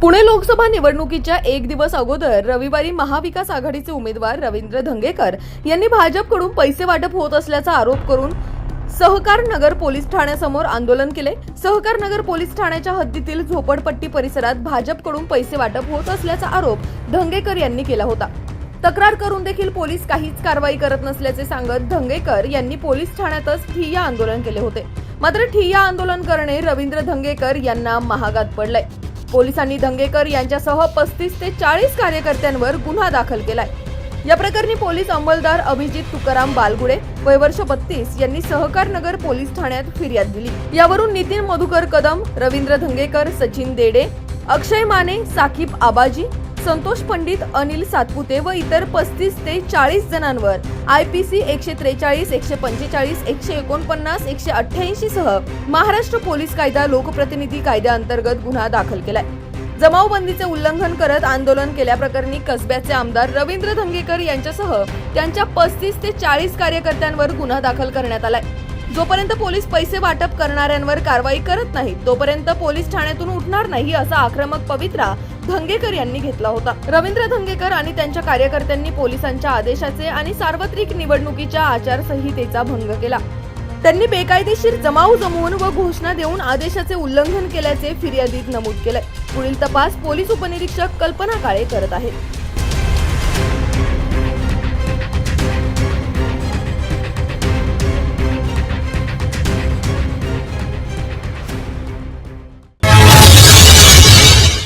पुणे लोकसभा निवडणुकीच्या एक दिवस अगोदर रविवारी महाविकास आघाडीचे उमेदवार रवींद्र धंगेकर यांनी भाजपकडून पैसे वाटप होत असल्याचा आरोप करून सहकार नगर पोलीस ठाण्यासमोर आंदोलन केले. सहकार नगर पोलीस ठाण्याच्या हद्दीतील झोपडपट्टी परिसरात भाजपकडून पैसे वाटप होत असल्याचा आरोप धंगेकर यांनी केला होता. तक्रार करून देखील पोलीस काहीच कारवाई करत नसल्याचे सांगत धंगेकर यांनी पोलीस ठाण्यातच ठिय्या आंदोलन केले होते. मात्र ठिय्या आंदोलन करणे रवींद्र धंगेकर यांना महागात पडलंय. पोलिसांनी धंगेकर यांच्यासह पस्तीस ते चाळीस कार्यकर्त्यांवर गुन्हा दाखल केलाय. या प्रकरणी पोलीस अंमलदार अभिजित तुकाराम बालगुडे वयवर्ष बत्तीस यांनी सहकार नगर पोलीस ठाण्यात फिर्याद दिली. यावरून नितीन मधुकर कदम रवींद्र धंगेकर सचिन देडे अक्षय माने साकीब आबाजी संतोष पंडित अनिल सातपुते व इतर पस्तीस ते चाळीस जणांवर आय पी सी एकशे त्रेचाळीस एकशे पंचेचाळीस एकशे एकोणपन्नास एकशे अठ्ठ्याऐंशी सह महाराष्ट्र पोलीस कायदा लोकप्रतिनिधी कायद्याअंतर्गत गुन्हा दाखल केलाय. जमावबंदीचे उल्लंघन करत आंदोलन केल्याप्रकरणी कसब्याचे आमदार रवींद्र धंगेकर यांच्यासह त्यांच्या पस्तीस ते चाळीस कार्यकर्त्यांवर गुन्हा दाखल करण्यात आलाय. जोपर्यंत पोलीस पैसे वाटप करणाऱ्यांवर कारवाई करत नाहीत तोपर्यंत पोलीस ठाण्यातून उठणार नाही असा आक्रमक पवित्रा धंगेकर यांनी घेतला होता. रवींद्र धंगेकर आणि त्यांच्या कार्यकर्त्यांनी पोलिसांच्या आदेशाचे आणि सार्वत्रिक निवडणुकीच्या आचारसंहितेचा भंग केला. त्यांनी बेकायदेशीर जमाव जमवून व घोषणा देऊन आदेशाचे उल्लंघन केल्याचे फिर्यादीत नमूद केलंय. पुढील तपास पोलीस उपनिरीक्षक कल्पना काळे करत आहेत.